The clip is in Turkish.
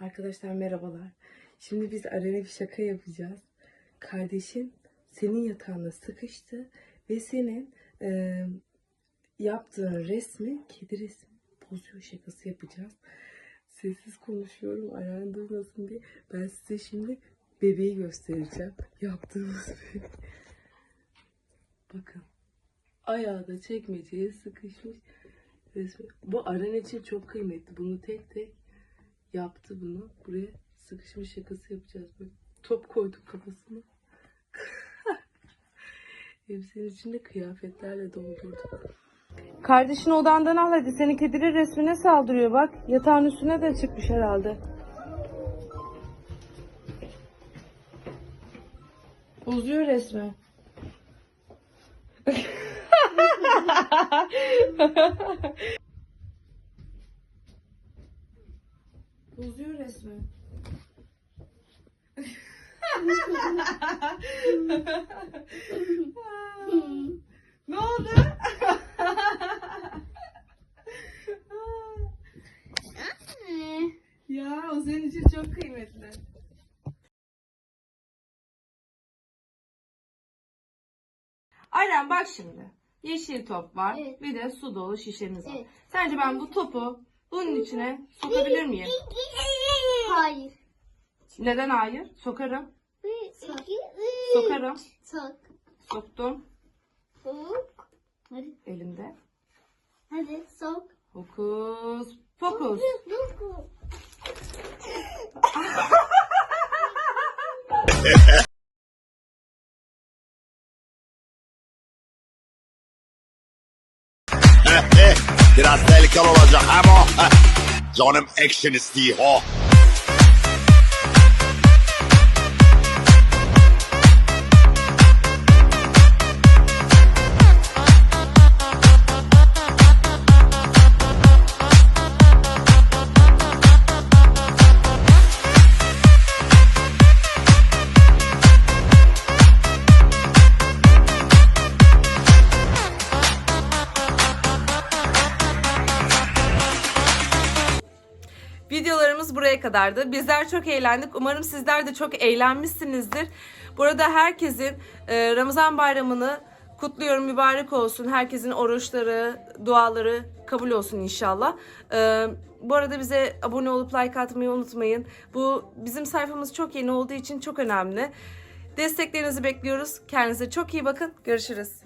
Arkadaşlar merhabalar. Şimdi biz Aren'e bir şaka yapacağız. Kardeşin senin yatağına sıkıştı ve senin e, yaptığın resmi, kedi resmi bozuyor şakası yapacağız. Sessiz konuşuyorum Aren duymasın diye. Ben size şimdi bebeği göstereceğim. Yaptığımız bebeği. Bakın. Ayağı da çekmeceye sıkışmış. Resmi. Bu Aren için çok kıymetli. Bunu tek tek yaptı bunu. Buraya sıkışmış şakası yapacağız. Böyle top koyduk kafasına. Hepsinin içinde kıyafetlerle doldurduk. Kardeşini odandan al hadi. Senin kedinin resmine saldırıyor bak. Yatağın üstüne de çıkmış herhalde. Bozuyor resmi. Bozuyor resmi. ne oldu? ya o senin için çok kıymetli. Aynen bak şimdi. Yeşil top var. Evet. Bir de su dolu şişemiz var. Evet. Sence ben bu topu bunun içine sokabilir miyim? Hayır. Neden hayır? Sokarım. Sok. Sokarım. Sok. Soktum Sok. Hadi. elimde. Hadi sok. Fokus. Fokus. Sok. Biraz tehlikeli olacak ama heh, canım action istiyor. Videolarımız buraya kadardı. Bizler çok eğlendik. Umarım sizler de çok eğlenmişsinizdir. Burada herkesin e, Ramazan bayramını kutluyorum. Mübarek olsun. Herkesin oruçları, duaları kabul olsun inşallah. E, bu arada bize abone olup like atmayı unutmayın. Bu bizim sayfamız çok yeni olduğu için çok önemli. Desteklerinizi bekliyoruz. Kendinize çok iyi bakın. Görüşürüz.